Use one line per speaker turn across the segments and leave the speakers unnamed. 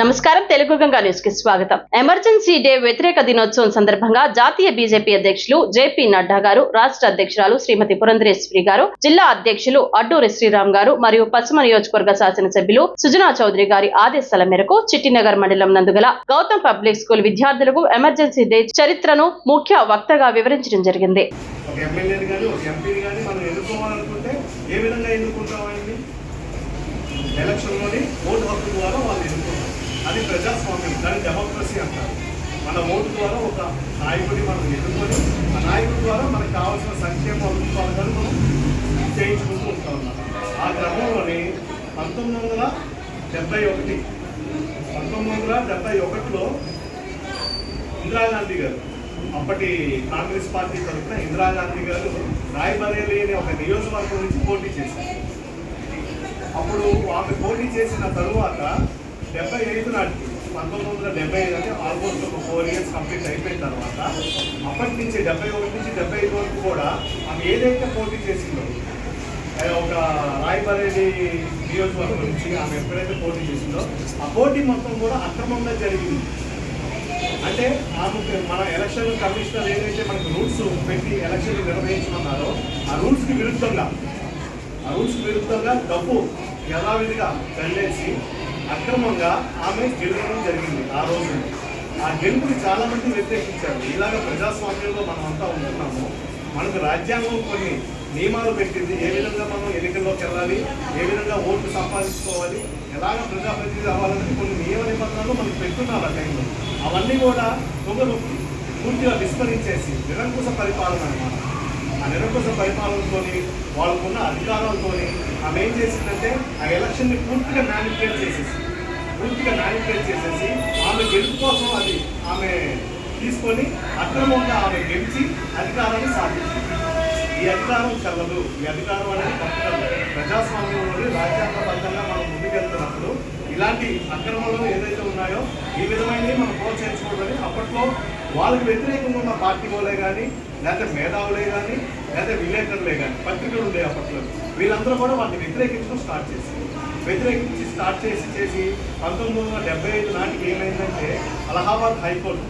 నమస్కారం తెలుగు గంగా న్యూస్కి స్వాగతం. ఎమర్జెన్సీ డే వ్యతిరేక దినోత్సవం సందర్భంగా జాతీయ బీజేపీ అధ్యక్షులు జేపీ నడ్డా గారు రాష్ట్ర అధ్యక్షురాలు శ్రీమతి పురంధరేశ్వరి గారు జిల్లా అధ్యక్షులు అడ్డూరి శ్రీరామ్ గారు మరియు పశ్చిమ నియోజకవర్గ శాసనసభ్యులు సుజనా చౌదరి గారి ఆదేశాల మేరకు చిట్టినగర్ మండలం నందుగల గౌతమ్ పబ్లిక్ స్కూల్ విద్యార్థులకు ఎమర్జెన్సీ డే చరిత్రను ముఖ్య వక్తగా వివరించడం జరిగింది.
ఎలక్షన్లోని ఓటు హక్కు ద్వారా వాళ్ళు ప్రజాస్వామ్యం దాన్ని డెమోక్రసీ అంటారు. మన ఓటు ద్వారా ఒక నాయకుడిని మనం ఎదుర్కొని ఆ నాయకుడి ద్వారా మనకు కావాల్సిన సంక్షేమ అభివృద్ధి పథకాలు మనం చేయించుకుంటూ ఉంటాం అన్నమాట. ఆ క్రమంలోని పంతొమ్మిది వందల డెబ్బై ఒకటి పంతొమ్మిది వందల డెబ్బై ఒకటిలో ఇందిరాగాంధీ గారు అప్పటి కాంగ్రెస్ పార్టీ తరఫున ఇందిరాగాంధీ గారు రాయబరేలి అనే ఒక నియోజకవర్గం నుంచి పోటీ చేశారు. అప్పుడు ఆమె పోటీ చేసిన తరువాత డెబ్బై ఐదు నాటికి పంతొమ్మిది వందల డెబ్బై ఐదు అంటే ఆల్మోస్ట్ ఒక ఫోర్ ఇయర్స్ కంప్లీట్ అయిపోయిన తర్వాత అప్పటి నుంచి డెబ్బై ఒకటి నుంచి డెబ్బై ఐదు వరకు కూడా ఆమె ఏదైతే పోటీ చేసిందో ఒక రాయబరేలి నియోజకవర్గం నుంచి ఆమె ఎప్పుడైతే పోటీ చేసిందో ఆ పోటీ మొత్తం కూడా అక్రమంగా జరిగింది. అంటే ఆమెకు మన ఎలక్షన్ కమిషనర్ ఏదైతే మనకు రూల్స్ పెట్టి ఎలక్షన్ నిర్వహించమన్నారో ఆ రూల్స్కి విరుద్ధంగా ఆ రూల్స్కి విరుద్ధంగా డబ్బు యథావిధిగా చల్లేసి అక్రమంగా ఆమె గెలవడం జరిగింది ఆ రోజు. ఆ గెలుపుని చాలా మంది వ్యతిరేకించారు. ఇలాగ ప్రజాస్వామ్యంలో మనం అంతా ఉంటున్నాము. మనకు రాజ్యాంగం కొన్ని నియమాలు పెట్టింది. ఏ విధంగా మనం ఎన్నికల్లోకి వెళ్ళాలి? ఏ విధంగా ఓట్లు సంపాదించుకోవాలి? ఎలాగ ప్రజాప్రతినిధి అవ్వాలని కొన్ని నియమ నిబంధనలు మనకు పెట్టున్నారు ఆ టైంలో. అవన్నీ కూడా దొంగనొక్కి పూర్తిగా విస్మరించేసి నిరంకుశ పరిపాలన అన్నమాట. ఆ నిరంకుశ పరిపాలనతోని వాళ్ళకున్న అధికారాలతోని ఆమె ఏం చేసిందంటే ఆ ఎలక్షన్ని పూర్తిగా మ్యానిపులేట్ చేసేసి పూర్తిగా మ్యానిపులేట్ చేసేసి ఆమె గెలుపు కోసం అది ఆమె తీసుకొని అక్రమంగా ఆమె గెలిచి అధికారాన్ని సాధించింది. ఈ అధికారం చల్లదు. ఈ అధికారం అనేది పట్టుదల. ప్రజాస్వామ్యంలోని రాజ్యాంగబద్ధంగా మనం ముందుకెళ్తున్నప్పుడు ఇలాంటి అక్రమాలు ఏదైతే ఉన్నాయో ఈ విధమైనవి మనం ప్రోత్సహించుకోవడం వాళ్ళకి వ్యతిరేకంగా ఉన్న పార్టీ వాళ్ళే కానీ లేకపోతే మేధావులే కానీ లేకపోతే విలేకరులే కానీ పత్రికలు ఉండే అప్పట్లో. వీళ్ళందరూ కూడా వాటిని వ్యతిరేకించడం స్టార్ట్ చేసింది వ్యతిరేకించి స్టార్ట్ చేసి చేసి పంతొమ్మిది వందల డెబ్బై ఐదు నాటికి ఏమైందంటే అలహాబాద్ హైకోర్టు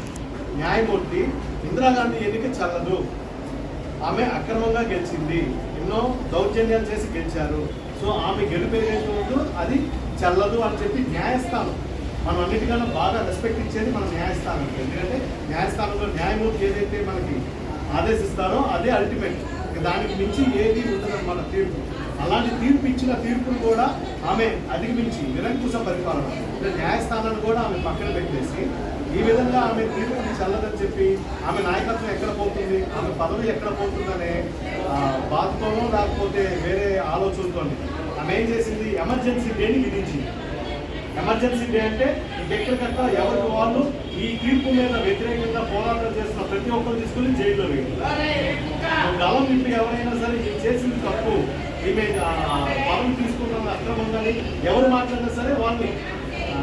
న్యాయమూర్తి ఇందిరాగాంధీ ఎన్నిక చల్లదు. ఆమె అక్రమంగా గెలిచింది. ఎన్నో దౌర్జన్యాలు చేసి గెలిచారు. సో ఆమె గెలుపు ఏదైతే ఉందో అది చల్లదు అని చెప్పి న్యాయస్థానం మనం అన్నిటికన్నా బాగా రెస్పెక్ట్ ఇచ్చేది మన న్యాయస్థానం. ఎందుకంటే న్యాయస్థానంలో న్యాయమూర్తి ఏదైతే మనకి ఆదేశిస్తారో అదే అల్టిమేట్ దానికి మించి ఏది ఉండదన్నమాట తీర్పు. అలాంటి తీర్పు ఇచ్చిన తీర్పును కూడా ఆమె అధిగమించి నిరంకుశ పరిపాలన. న్యాయస్థానాన్ని కూడా ఆమె పక్కన పెట్టేసి ఈ విధంగా ఆమె తీర్పుని చల్లదని చెప్పి ఆమె నాయకత్వం ఎక్కడ పోతుంది ఆమె పదవి ఎక్కడ పోతుందనే ఆ, బాధతోనో లేకపోతే వేరే ఆలోచనతో ఆమె ఏం చేసింది? ఎమర్జెన్సీ లేని విధించింది. ఎమర్జెన్సీ డే అంటే ఎక్కడికక్కడ ఎవరికి వాళ్ళు ఈ తీర్పు మీద వ్యతిరేకంగా పోరాటం చేస్తున్న ప్రతి ఒక్కరు తీసుకుని జైల్లో గలం ఇప్పుడు ఎవరైనా సరే ఇది చేసింది తప్పు ఈమె పదవి తీసుకున్న అక్రమంగాని ఎవరు మాట్లాడినా సరే వాళ్ళని ఆ,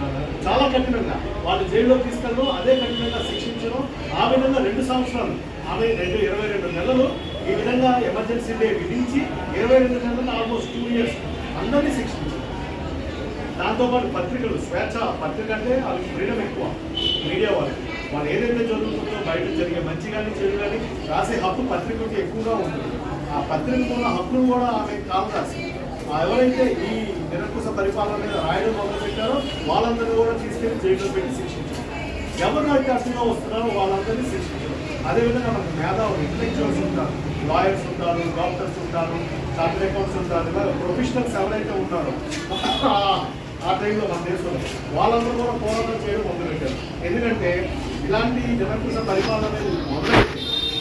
చాలా కఠినంగా వాళ్ళు జైల్లో తీసుకెళ్ళడం అదే కఠినంగా శిక్షించడం ఆ విధంగా రెండు సంవత్సరాలు ఆమె రెండు ఇరవై రెండు నెలలు ఈ విధంగా ఎమర్జెన్సీ డే విధించి ఇరవై రెండు నెలలు ఆల్మోస్ట్ టూ ఇయర్స్ అందరినీ శిక్షించారు. దాంతోపాటు పత్రికలు స్వేచ్ఛ పత్రిక అంటే వాళ్ళకి ఫ్రీడమ్ ఎక్కువ. మీడియా వాళ్ళకి. వాళ్ళు ఏదైతే జరుగుతుందో బయట జరిగే మంచి కానీ చెడు కానీ రాసే హక్కు పత్రికకి ఎక్కువగా ఉంటుంది. ఆ పత్రికకు ఉన్న హక్కును కూడా ఆమె కాలు రాసి ఎవరైతే ఈ నిరంకుశ పరిపాలన మీద రాయడం మొదలుపెట్టారో వాళ్ళందరినీ కూడా తీసుకెళ్ళి జైల్లో పెట్టి శిక్షించారు. ఎవరినైతే అడ్డుగా వస్తున్నారో వాళ్ళందరినీ శిక్షించారు. అదేవిధంగా మనకు మేధావులు ఇంటలెక్చువల్స్ ఉంటారు. లాయర్స్ ఉంటారు డాక్టర్స్ ఉంటారు చార్టెడ్ అకౌంట్స్ ఉంటారు ఇలా ప్రొఫెషనల్స్ ఎవరైతే ఉన్నారో ఆ- టైంలో మన దేశంలో వాళ్ళందరూ కూడా పోరాటం చేయడం మొదలుపెట్టారు ఎందుకంటే ఇలాంటి నిరంకుశ పరిపాలన అనేది మొదలైతే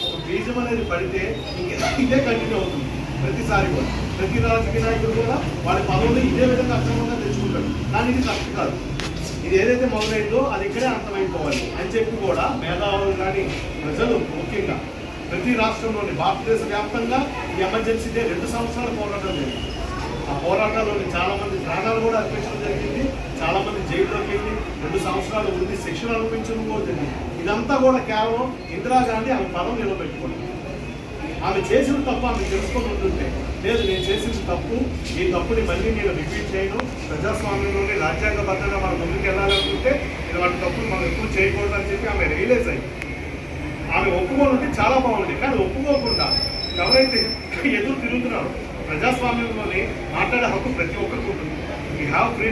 ఒక బీజం అనేది పడితే ఇదే కంటిన్యూ అవుతుంది. ప్రతిసారి కూడా. ప్రతి రాజకీయ నాయకుడు కూడా వాళ్ళ పదవులు ఇదే విధంగా అక్రమంగా తెచ్చుకుంటాడు. కానీ ఇది కరెక్ట్ కాదు. ఇది ఏదైతే మొదలైందో అది ఇక్కడే అంతమైపోవాలి అని చెప్పి కూడా మేధావులు కానీ ప్రజలు ముఖ్యంగా ప్రతి రాష్ట్రంలోని భారతదేశ వ్యాప్తంగా ఈ ఎమర్జెన్సీ డే రెండు సంవత్సరాలు పోరాటం జరిగింది. ఆ పోరాటాల్లో చాలా మంది ప్రాణాలు కూడా అర్పించడం జరిగింది. చాలా మంది జైల్లోకి వెళ్ళి రెండు సంవత్సరాలు ఉంది శిక్షణ అనుభవించడం కూడా జరిగింది. ఇదంతా కూడా కేవలం ఇందిరాగాంధీ ఆమె పదం నిలబెట్టుకోండి ఆమె చేసిన తప్పు ఆమె తెలుసుకొని ఉంటుంటే లేదు నేను చేసిన తప్పు ఈ తప్పుని మళ్ళీ నేను రిపీట్ చేయను. ప్రజాస్వామ్యంలోని రాజ్యాంగబద్ధంగా మనం ముందుకు వెళ్ళాలనుకుంటే ఎక్కువ చేయకూడదు అని చెప్పి ఆమె రియలైజ్ అయింది. ఆమె ఒప్పుకొని ఉంటే చాలా బాగుంది కానీ ఒప్పుకోకుండా ఎవరైతే ఎదురు తిరుగుతున్నారో ప్రజాస్వామ్యంలోనే మాట్లాడే హక్కు ప్రతి ఒక్కరికి ఉంటుంది. You have free